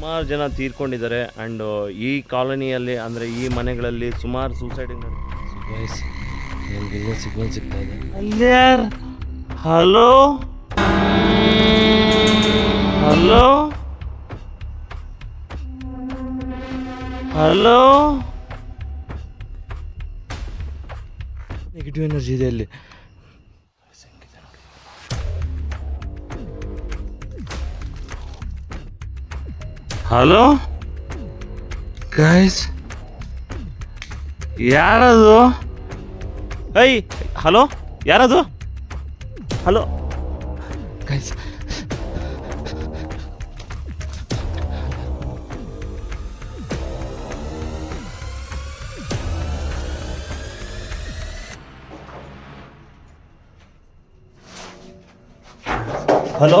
ಸುಮಾರು ಜನ ತೀರ್ಕೊಂಡಿದ್ದಾರೆ ಆ್ಯಂಡ್ ಈ ಕಾಲೋನಿಯಲ್ಲಿ ಅಂದರೆ ಈ ಮನೆಗಳಲ್ಲಿ ಸುಮಾರು ಸೂಸೈಡ್ ನನಗೆ ಸಿಗ್ನಲ್ ಸಿಗ್ತಾ ಇದೆ. Hello? Hello? Hello? Negative energy ಇದೆ ಅಲ್ಲಿ. ಹಲೋ ಗೈಸ್ ಯಾರದು? ಐ ಹಲೋ ಯಾರದು? Hello guys hello hello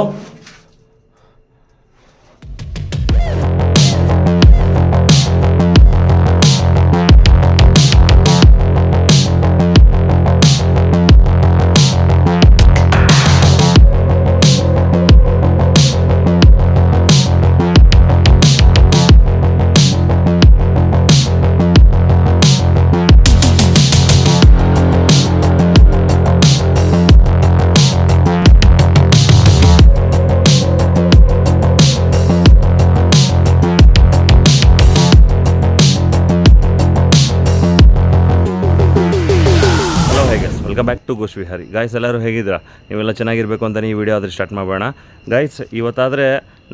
gosh Vihari. Guys ಎಲ್ಲರೂ ಹೇಗಿದ್ದೀರಾ? ನೀವೆಲ್ಲ ಚೆನ್ನಾಗಿರಬೇಕು ಅಂತಲೇ ಈ ವಿಡಿಯೋ ಆದರೆ ಸ್ಟಾರ್ಟ್ ಮಾಡೋಣ ಗಾಯ್ಸ್ ಇವತ್ತಾದರೆ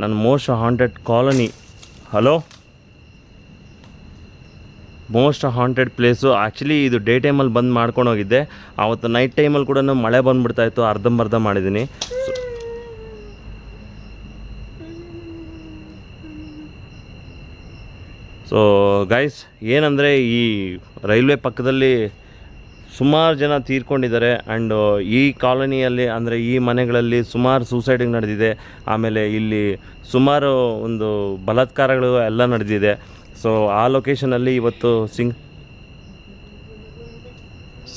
ನನ್ನ most haunted colony hello most haunted place actually ಇದು ಡೇ ಟೈಮಲ್ಲಿ ಬಂದು ಮಾಡ್ಕೊಂಡು ಹೋಗಿದ್ದೆ. ಆವತ್ತು ನೈಟ್ ಟೈಮಲ್ಲಿ ಕೂಡ ಮಳೆ ಬಂದುಬಿಡ್ತಾಯಿತ್ತು ಅರ್ಧಂಬರ್ಧ ಮಾಡಿದ್ದೀನಿ ಸೊ ಗೈಸ್ ಏನಂದರೆ ಈ ರೈಲ್ವೆ ಪಕ್ಕದಲ್ಲಿ ಸುಮಾರು ಜನ ತೀರ್ಕೊಂಡಿದ್ದಾರೆ ಆ್ಯಂಡ್ ಈ ಕಾಲೋನಿಯಲ್ಲಿ, ಅಂದರೆ ಈ ಮನೆಗಳಲ್ಲಿ ಸುಮಾರು ಸೂಸೈಡಿಂಗ್ ನಡೆದಿದೆ. ಆಮೇಲೆ ಇಲ್ಲಿ ಸುಮಾರು ಒಂದು ಬಲಾತ್ಕಾರಗಳು ಎಲ್ಲ ನಡೆದಿದೆ. ಸೊ ಆ ಲೊಕೇಶನಲ್ಲಿ ಇವತ್ತು ಸಿಂಗ್,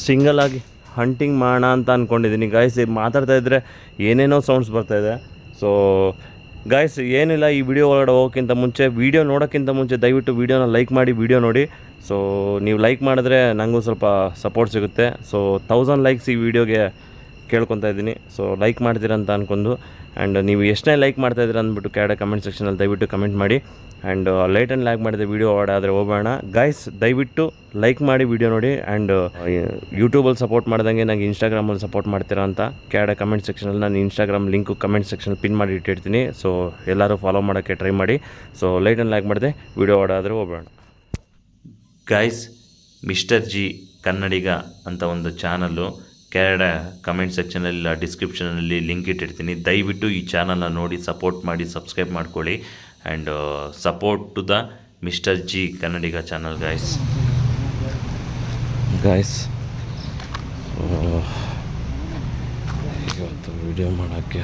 ಸಿಂಗಲ್ ಆಗಿ ಹಂಟಿಂಗ್ ಮಾಡೋಣ ಅಂತ ಅಂದ್ಕೊಂಡಿದ್ದೀನಿ ಗಾಯ್ಸ್ ಮಾತಾಡ್ತಾ ಇದ್ದರೆ ಏನೇನೋ ಸೌಂಡ್ಸ್ ಬರ್ತಾಯಿದೆ ಸೊ ಗಾಯ್ಸ್ ಏನಿಲ್ಲ, ಈ ವಿಡಿಯೋ ಒಳಗಡೆ ಹೋಗೋಕ್ಕಿಂತ ಮುಂಚೆ ವಿಡಿಯೋ ನೋಡೋಕ್ಕಿಂತ ಮುಂಚೆ ದಯವಿಟ್ಟು ವಿಡಿಯೋನ ಲೈಕ್ ಮಾಡಿ ವೀಡಿಯೋ ನೋಡಿ. ಸೊ ನೀವು ಲೈಕ್ ಮಾಡಿದ್ರೆ ನನಗೂ ಸ್ವಲ್ಪ ಸಪೋರ್ಟ್ ಸಿಗುತ್ತೆ. ಸೊ ತೌಸಂಡ್ ಲೈಕ್ಸ್ ಈ ವಿಡಿಯೋಗೆ ಕೇಳ್ಕೊತಾ ಇದ್ದೀನಿ. ಸೊ ಲೈಕ್ ಮಾಡ್ತೀರಾ ಅಂತ ಅಂದ್ಕೊಂಡು ಆ್ಯಂಡ್ ನೀವು ಎಷ್ಟನೇ ಲೈಕ್ ಮಾಡ್ತಾ ಇದ್ದೀರಾ ಅಂದ್ಬಿಟ್ಟು ಕೆಳಗಡೆ ಕಮೆಂಟ್ ಸೆಕ್ಷನಲ್ಲಿ ದಯವಿಟ್ಟು ಕಮೆಂಟ್ ಮಾಡಿ. ಆ್ಯಂಡ್ ಲೈಟ್ ಆ್ಯಂಡ್ ಲ್ಯಾಕ್ ಮಾಡಿದ ವೀಡಿಯೋ ಆದರೆ ಹೋಗೋಣ ಗೈಸ್ ದಯವಿಟ್ಟು ಲೈಕ್ ಮಾಡಿ ವೀಡಿಯೋ ನೋಡಿ. ಆ್ಯಂಡ್ ಯೂಟ್ಯೂಬಲ್ಲಿ ಸಪೋರ್ಟ್ ಮಾಡ್ದಂಗೆ ನಂಗೆ ಇನ್ಸ್ಟಾಗ್ರಾಮಲ್ಲಿ ಸಪೋರ್ಟ್ ಮಾಡ್ತೀರಾ ಅಂತ ಕೆಳಗಡೆ ಕಮೆಂಟ್ ಸೆಕ್ಷನಲ್ಲಿ ನಾನು Instagram link comment section pin ಮಾಡಿ ಇಟ್ಟಿರ್ತೀನಿ. ಸೊ ಎಲ್ಲರೂ ಫಾಲೋ ಮಾಡೋಕ್ಕೆ ಟ್ರೈ ಮಾಡಿ. ಸೊ ಲೈಟ್ ಆ್ಯಂಡ್ ಲೈಕ್ ಮಾಡಿದೆ ವೀಡಿಯೋ ಆದರೆ ಹೋಗೋಣ ಗೈಸ್ ಮಿಸ್ಟರ್ ಜಿ ಕನ್ನಡಿಗ ಅಂತ ಒಂದು ಚಾನಲ್ಲು ಕೆಳಗಡೆ ಕಮೆಂಟ್ ಸೆಕ್ಷನಲ್ಲಿ ಡಿಸ್ಕ್ರಿಪ್ಷನಲ್ಲಿ ಲಿಂಕ್ ಇಟ್ಟಿರ್ತೀನಿ. ದಯವಿಟ್ಟು ಈ ಚಾನಲ್ನ ನೋಡಿ ಸಪೋರ್ಟ್ ಮಾಡಿ ಸಬ್ಸ್ಕ್ರೈಬ್ ಮಾಡ್ಕೊಳ್ಳಿ. And support to the mister G Kannadiga channel guys guys ಇವತ್ತು ವಿಡಿಯೋ ಮಾಡೋಕ್ಕೆ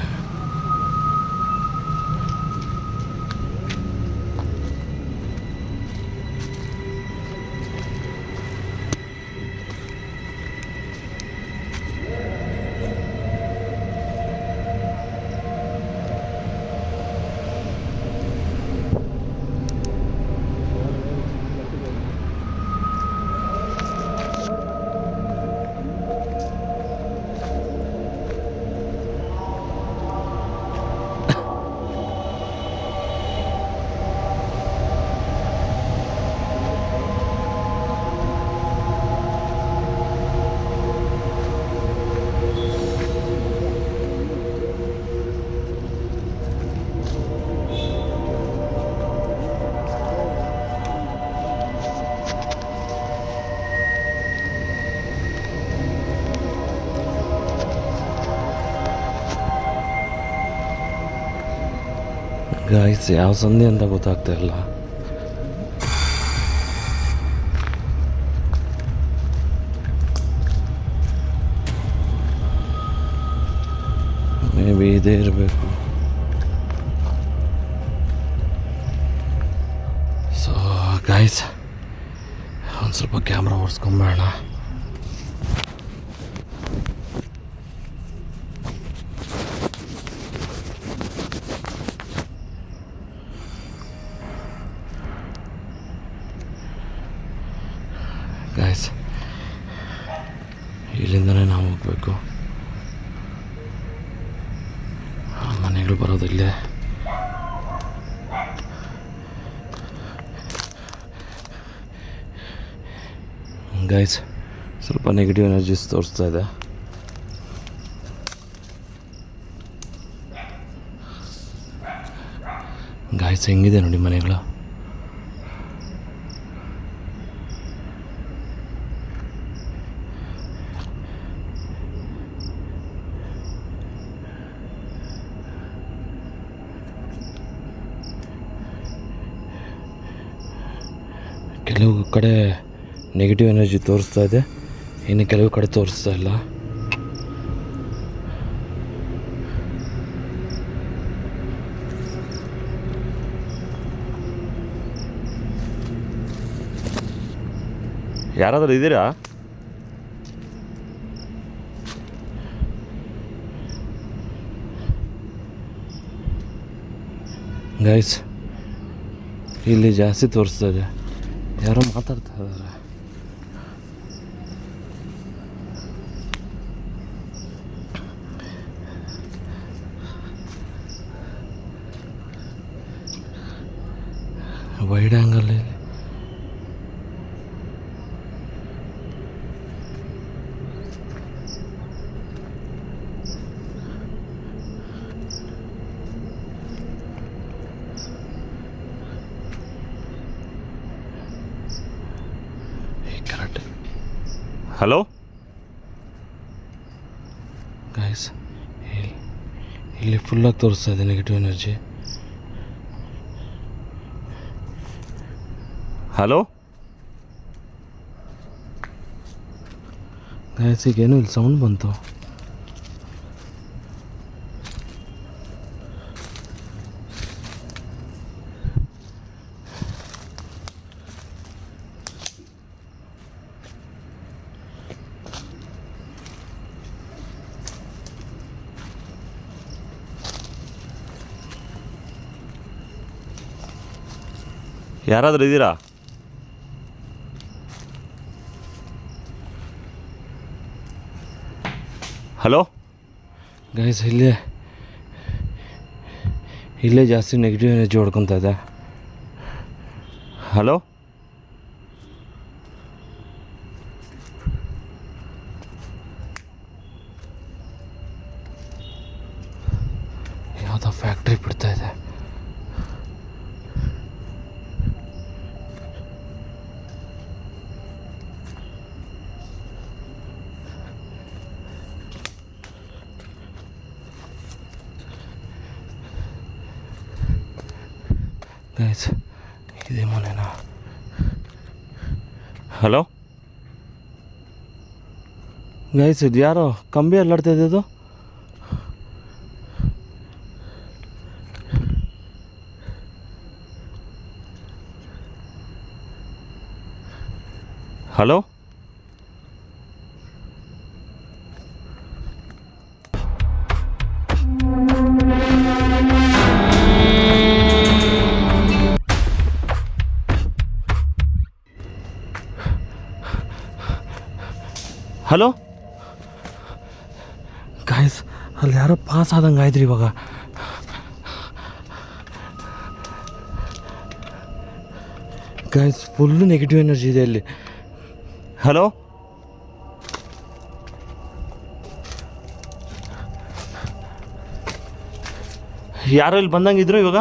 ಗಾಯ್ಸ್ ಯಾವ ಸಂಧಿ ಅಂತ ಗೊತ್ತಾಗ್ತಾ ಇಲ್ಲ. ಮೇ ಬಿ ಇದೇ ಇರಬೇಕು. ಸೊ ಗಾಯ್ಸ್ ಒಂದು ಸ್ವಲ್ಪ ಕ್ಯಾಮ್ರಾ ಓಡಿಸ್ಕೊಂಬೇಡ ಗಾಯ್ಸ್ ಇಲ್ಲಿಂದನೇ ನಾವು ಹೋಗಬೇಕು ಮನೆಗಳು ಬರೋದು ಇಲ್ಲೇ ಗೈಸ್ ಸ್ವಲ್ಪ ನೆಗೆಟಿವ್ ಎನರ್ಜೀಸ್ ತೋರಿಸ್ತಾ ಇದೆ. ಗಾಯ್ಸ್ ಹೆಂಗಿದೆ ನೋಡಿ ಮನೆಗಳು? ಕೆಲವು ಕಡೆ ನೆಗೆಟಿವ್ ಎನರ್ಜಿ ತೋರಿಸ್ತಾ ಇದೆ. ಇನ್ನು ಕೆಲವು ಕಡೆ ತೋರಿಸ್ತಾ ಇಲ್ಲ. ಯಾರಾದರೂ ಇದ್ದೀರಾ? ಗೈಸ್ ಇಲ್ಲಿ ಜಾಸ್ತಿ ತೋರಿಸ್ತಾ ಇದೆ. ಯಾರೋ ಮಾತಾಡ್ತಾ ಇದ್ದಾರೆ. ವೈಡ್ ಆ್ಯಂಗಲಲ್ಲಿ ಕರೆಕ್ಟ್ ಹಲೋ ಗೈಸ್ ಇಲ್ಲಿ ಇಲ್ಲಿ ಫುಲ್ಲಾಗಿ ತೋರಿಸ್ತಾ ಇದೆ ನೆಗೆಟಿವ್ ಎನರ್ಜಿ ಹಲೋ ಈಗೇನು ಇಲ್ಲಿ ಸೌಂಡ್ ಬಂತು. ಯಾರಾದರೂ ಇದ್ದೀರಾ ಹಲೋ? ಗೈಸ್ ಇಲ್ಲೇ ಇಲ್ಲೇ ಜಾಸ್ತಿ ನೆಗೆಟಿವ್ ಎನರ್ಜಿ ಹೊಡ್ಕೊತಾ ಇದೆ ಹಲೋ ಯಾವುದೋ ಫ್ಯಾಕ್ಟ್ರಿ ಬಿಡ್ತಾ ಇದೆ ಗೈಸ್ ಇದೆ ಮನೆನಾ ಹಲೋ ಗೈಸ್ ಇದು ಯಾರೋ ಕಂಬಿ ಅಲ್ಲಾಡ್ತಾ ಇದ್ದದು ಹಲೋ ಹಲೋ ಗಾಯ್ಸ್ ಅಲ್ಲಿ ಯಾರೋ ಪಾಸ್ ಆದಂಗೆ ಆಯ್ತು ಇವಾಗ. ಗಾಯ್ಸ್ ಫುಲ್ಲು ನೆಗೆಟಿವ್ ಎನರ್ಜಿ ಇದೆ ಅಲ್ಲಿ. ಹಲೋ ಯಾರೋ ಇಲ್ಲಿ ಬಂದಂಗಿದ್ರು ಇವಾಗ?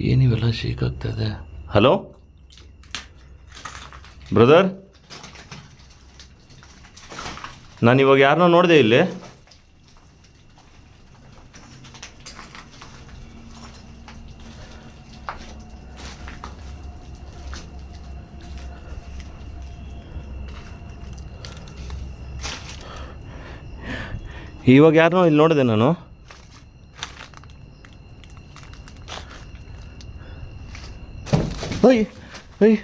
ಏನಿವೆಲ್ಲ ಶೇಕ್ ಇದೆ ಹಲೋ ಬ್ರದರ್ ನಾನು ಇವಾಗ ಯಾರನ್ನೋ ನೋಡಿದೆ ಇಲ್ಲಿ. ಇವಾಗ ಯಾರನ್ನೋ ಇಲ್ಲಿ ನೋಡಿದೆ ನಾನು. ಅಯ್ಯ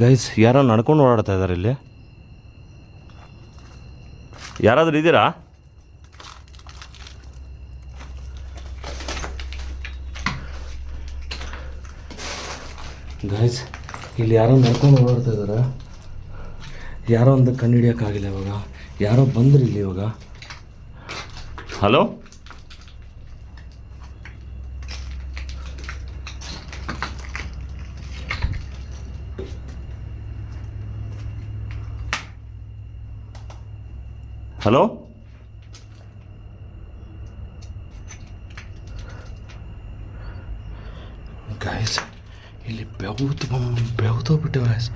ಗೈಸ್ ಯಾರೋ ನಡ್ಕೊಂಡು ಓಡಾಡ್ತಾ ಇದ್ದಾರೆ ಇಲ್ಲಿ? ಯಾರಾದರೂ ಇದ್ದೀರಾ? ಗೈಸ್ ಇಲ್ಲಿ ಯಾರೋ ನಡ್ಕೊಂಡು ಓಡಾಡ್ತಾ ಇದ್ದಾರೆ ಯಾರೋ ಒಂದು ಕಂಡು ಹಿಡಿಯೋಕ್ಕಾಗಿಲ್ಲ ಇವಾಗ. ಯಾರೋ ಬಂದ್ರಿ ಇಲ್ಲಿ ಇವಾಗ. Hello hello? ಗಾಯ್ಸ್ ಇಲ್ಲಿ ಬೆವತು ಬಂದು ಗಾಯಸ್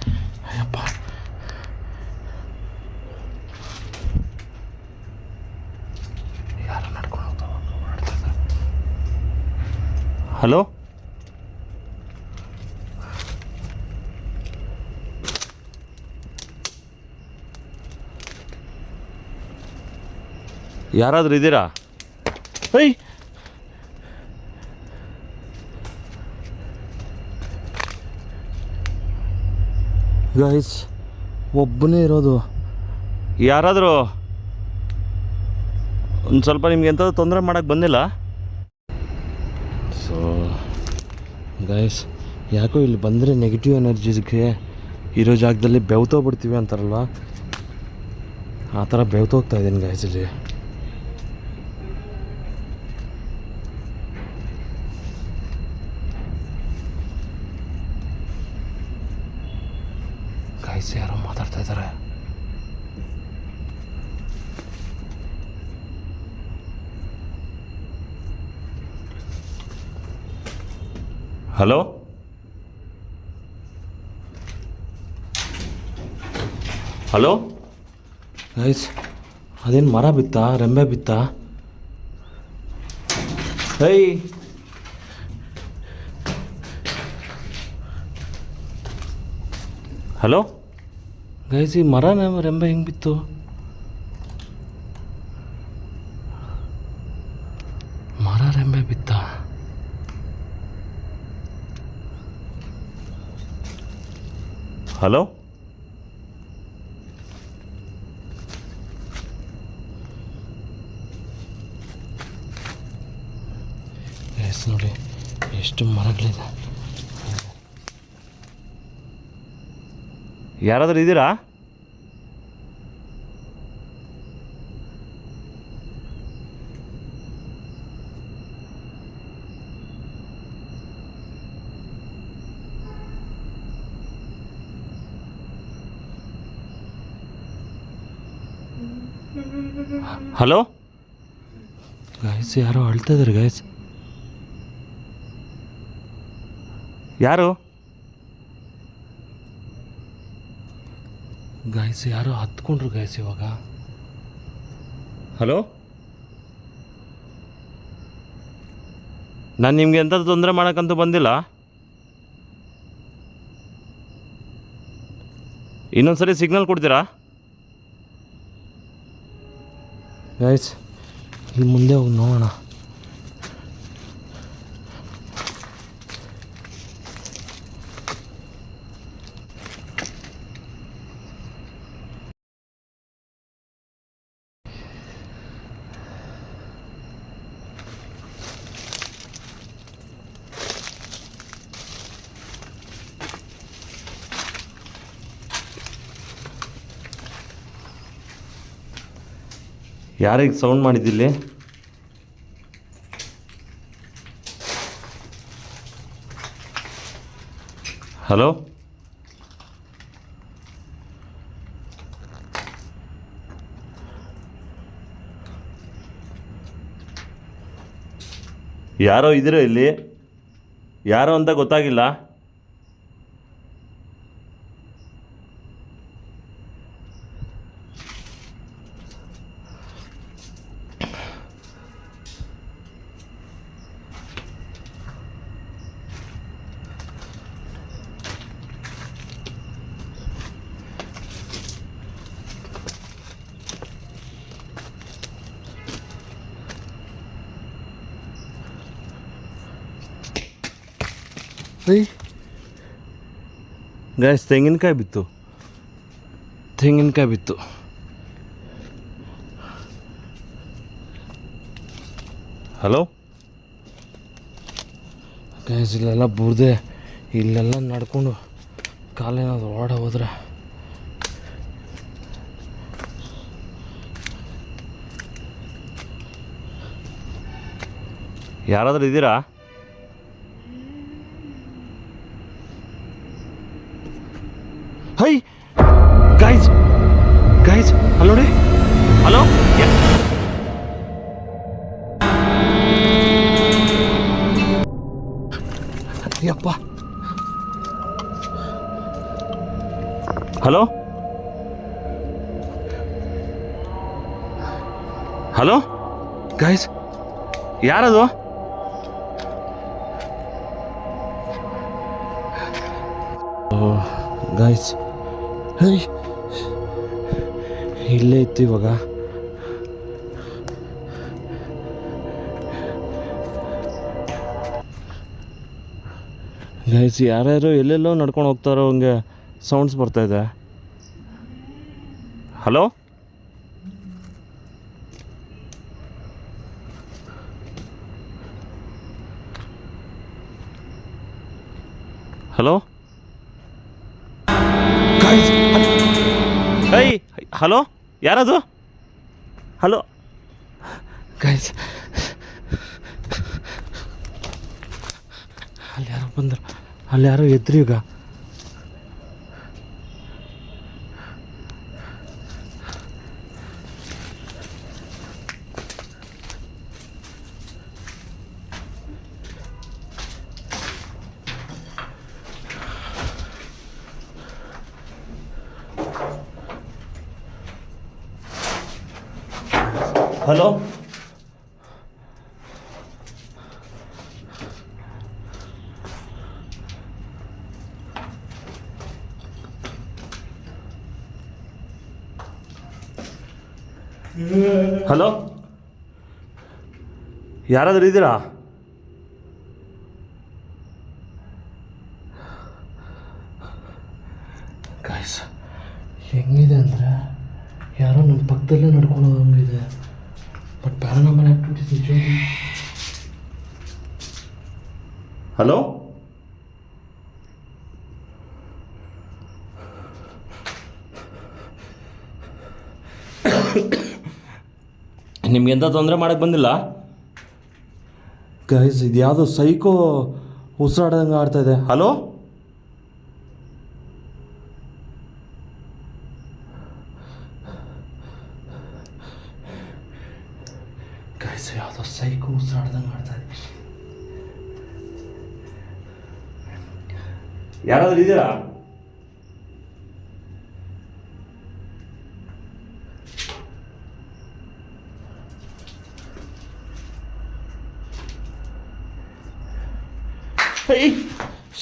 ಅಯ್ಯಪ್ಪ. ಯಾರು ನಡ್ಕೊಂಡು ಹೋಗ್ತಾ ಓಡಾಡ್ತಾ ಇದ್ದಾರೆ. ಹಲೋ? ಯಾರಾದರೂ ಇದ್ದೀರಾ? ಐ ಗೈಸ್ ಒಬ್ಬನೇ ಇರೋದು. ಯಾರಾದರೂ ಒಂದು ಸ್ವಲ್ಪ ನಿಮ್ಗೆ ಎಂಥದ್ದು ತೊಂದರೆ ಮಾಡೋಕ್ಕೆ ಬಂದಿಲ್ಲ? ಸೊ ಗೈಸ್ ಯಾಕೋ ಇಲ್ಲಿ ಬಂದರೆ ನೆಗೆಟಿವ್ ಎನರ್ಜೀಸ್ಗೆ ಇರೋ ಜಾಗದಲ್ಲಿ ಬೆವ್ತೋಗ್ಬಿಡ್ತೀವಿ ಅಂತಾರಲ್ವ? ಆ ಥರ ಬೆವ್ತೋಗ್ತಾ ಇದ್ದೀನಿ ಗಾಯ್ಸ್ ಇಲ್ಲಿ ಗಾಯ್ಸ್ ಯಾರೋ ಮಾತಾಡ್ತಾ ಇದ್ದಾರೆ ಹಲೋ? ಹಲೋ? ಗೈಸ್ ಅದೇನು ಮರ ಬಿತ್ತಾ? ರೆಂಬೆ ಬಿತ್ತಾ? I hello? ಗೈಸ್ ಈ ಮರ ನೆ- ರೆಂಬೆ ಹೆಂಗೆ ಬಿತ್ತು ಮರ ರೆಂಬೆ ಬಿತ್ತಾ ಹಲೋ? ಎಸ್ ನೋಡಿ ಎಷ್ಟು ಮರಗಳಿದೆ. ಯಾರಾದರೂ ಇದ್ದೀರಾ? ಹಲೋ? ಗಾಯಸ್ ಯಾರೋ ಅಳ್ತಾ ಇದ್ದಾರೆ ಗೈಸ್ ಯಾರು? ಗೈಸ್ ಯಾರೋ ಹತ್ಕೊಂಡ್ರು ಗಾಯಸ್ ಇವಾಗ. ಹಲೋ? ನಾನು ನಿಮಗೆ ಎಂಥದ್ದು ತೊಂದರೆ ಮಾಡೋಕ್ಕಂತೂ ಬಂದಿಲ್ಲ. ಇನ್ನೊಂದ್ಸರಿ ಸಿಗ್ನಲ್ ಕೊಡ್ತೀರಾ? ಗೈಸ್ ಇಲ್ಲಿ ಮುಂದೆ ಹೋಗಿ ನೋಡೋಣ. ಯಾರಿಗೆ ಸೌಂಡ್ ಮಾಡಿದ್ದಿಲ್ಲಿ? ಹಲೋ ಯಾರೋ ಇದ್ದೀರೋ ಇಲ್ಲಿ? ಯಾರೋ ಅಂತ ಗೊತ್ತಾಗಿಲ್ಲ? ಐ ಗಾಯ್ಸ್ ತೆಂಗಿನಕಾಯಿ ಬಿತ್ತು ತೆಂಗಿನಕಾಯಿ ಬಿತ್ತು ಹಲೋ ಗಾಯ್ಸ್ ಇಲ್ಲೆಲ್ಲ ಬುರ್ದೆ. ಇಲ್ಲೆಲ್ಲ ನಡ್ಕೊಂಡು ಕಾಲೇನಾದ್ರು ಓಡ ಹೋದ್ರೆ. ಯಾರಾದ್ರೂ ಇದ್ದೀರಾ ಯಪ್ಪ. ಹಲೋ? ಹಲೋ? ಗೈಸ್ ಯಾರದು? ಗಾಯ್ಸ್ ಇಲ್ಲೇ ಇತ್ತು ಇವಾಗ. ಗೈಸ್ ಯಾರ್ಯಾರು ಎಲ್ಲೆಲ್ಲೋ ನಡ್ಕೊಂಡು ಹೋಗ್ತಾರೋ ಹಂಗೆ ಸೌಂಡ್ಸ್ ಬರ್ತಾ ಇದೆ. ಹಲೋ ಹಲೋ ಹೈ ಹಲೋ ಯಾರದು? ಹಲೋ ಗೈಸ್ ಅಲ್ಲಿ ಯಾರೋ ಬಂದರು. ಅಲ್ಲಿ ಯಾರೋ ಎದ್ರು ಈಗ. ಹಲೋ? ಹಲೋ ಯಾರಾದ್ರೂ ಇದ್ದೀರಾ ಗಾಯ್ಸ್ ಹೆಂಗಿದೆ ಅಂದರೆ ಯಾರೋ ನಮ್ಮ ಪಕ್ಕದಲ್ಲೇ ನಡ್ಕೊಂಡು ಹೋಗಂಗಿದೆ ಬಟ್ ಪ್ಯಾರಾನಾಮಲ್ ಆ್ಯಕ್ಟಿವಿಟೀಸ್ ನಿಜವಾಗಿ ಹಲೋ ನಿಮ್ಗೆಂತ ತೊಂದರೆ ಮಾಡಕ್ಕೆ ಬಂದಿಲ್ಲ? ಗೈಸ್ ಇದು ಯಾವುದೋ ಸೈಕೋ ಉಸಿರಾಡ್ದಂಗೆ ಆಡ್ತಾ ಇದೆ. ಹಲೋ ಏಯ್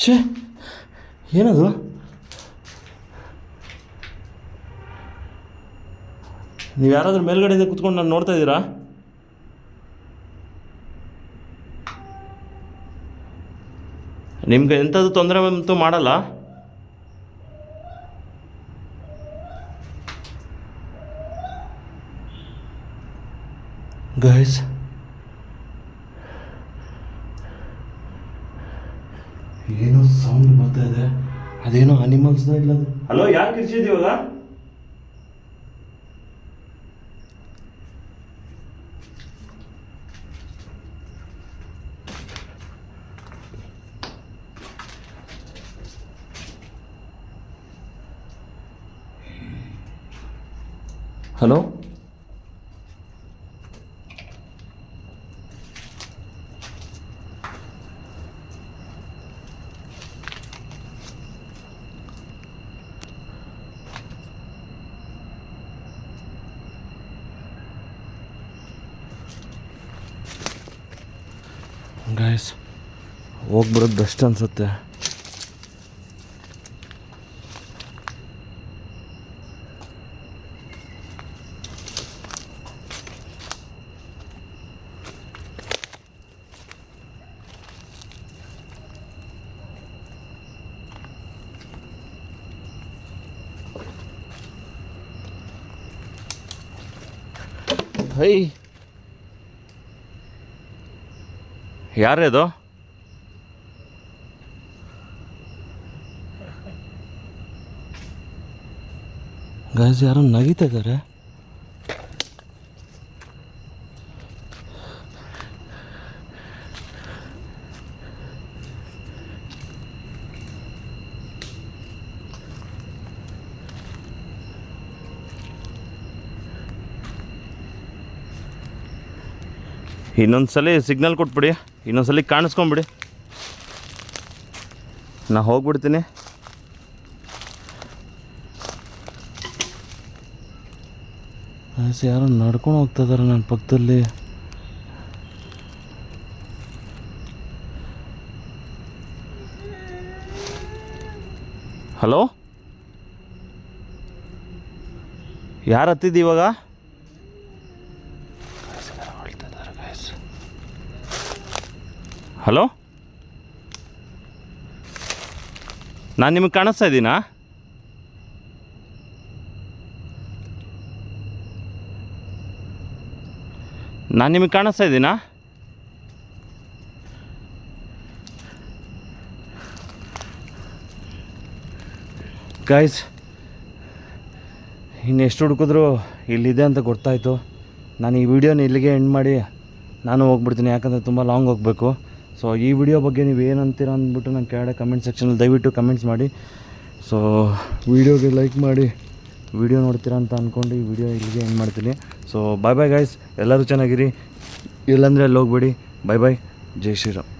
ಶೇ ಏನದು? ನೀವು ಯಾರಾದರೂ ಮೇಲ್ಗಡೆಯಿಂದ ಕುತ್ಕೊಂಡು ನಾನು ನೋಡ್ತಾ ಇದ್ದೀರಾ? ನಿಮ್ಗೆ ಎಂಥದ್ದು ತೊಂದರೆ ಅಂತೂ ಮಾಡಲ್ಲ. ಗೈಸ್ ಏನೋ ಸೌಂಡ್ ಬರ್ತಾ ಇದೆ. ಅದೇನೋ ಅನಿಮಲ್ಸ್ ಇಲ್ಲ ಹಲೋ ಯಾಕೆ ಕಿರ್ಚಿದ್ದೀವ ಹಲೋ ಹೋಗ್ಬಿಡೋದು ಬೆಸ್ಟ್ ಅನಿಸುತ್ತೆ. ಹೈ. ಯಾರೇ ಅದು ಗೈಸ್ ಯಾರೋ ನಗೀತಾ ಇದ್ದಾರೆ ಇನ್ನೊಂದ್ಸಲಿ ಸಿಗ್ನಲ್ ಕೊಟ್ಬಿಡಿ ಇನ್ನೊಂದ್ಸಲಿ ಕಾಣಿಸ್ಕೊಂಬಿಡಿ ನಾ ಹೋಗ್ಬಿಡ್ತೀನಿ. ಗೈಸ್ ಯಾರೋ ನಡ್ಕೊಂಡು ಹೋಗ್ತಾ ಇದ್ದಾರೆ ನನ್ನ ಪಕ್ಕದಲ್ಲಿ. ಹಲೋ ಯಾರು ಹತ್ತಿದ್ದು ಇವಾಗ? ಹಲೋ ನಾನು ನಿಮಗೆ ಕಾಣಿಸ್ತಾ ಇದ್ದೀನಾ? ನಾನು ನಿಮಗೆ ಕಾಣಿಸ್ತಾ ಇದ್ದೀನಾ? ಗಾಯ್ಸ್ ಇನ್ನೆಷ್ಟು ಹುಡುಕಿದ್ರು ಇಲ್ಲಿದೆ ಅಂತ ಗೊತ್ತಾಯಿತು. ನಾನು ಈ ವಿಡಿಯೋನ ಇಲ್ಲಿಗೆ ಎಂಡ್ ಮಾಡಿ ನಾನು ಹೋಗ್ಬಿಡ್ತೀನಿ, ಯಾಕಂದರೆ ತುಂಬ ಲಾಂಗ್ ಹೋಗಬೇಕು. ಸೊ ಈ ವಿಡಿಯೋ ಬಗ್ಗೆ ನೀವು ಏನು ಅಂತೀರ ಅಂದ್ಬಿಟ್ಟು ನಾನು ಕೆಳಗಡೆ ಕಮೆಂಟ್ ಸೆಕ್ಷನಲ್ಲಿ ದಯವಿಟ್ಟು ಕಮೆಂಟ್ಸ್ ಮಾಡಿ. ಸೊ ವಿಡಿಯೋಗೆ ಲೈಕ್ ಮಾಡಿ. ವಿಡಿಯೋ ನೋಡ್ತೀರಾ ಅಂತ ಅಂದ್ಕೊಂಡು ಈ ವಿಡಿಯೋ ಇಲ್ಲಿಗೆ ಎಂಡ್ ಮಾಡ್ತೀನಿ. ಸೊ ಬಾಯ್ ಬಾಯ್ ಗಾಯ್ಸ್ ಎಲ್ಲರೂ ಚೆನ್ನಾಗಿರಿ. ಇಲ್ಲಾಂದರೆ ಅಲ್ಲಿ ಹೋಗ್ಬೇಡಿ. ಬಾಯ್ ಬಾಯ್ ಜೈ ಶ್ರೀರಾಮ್.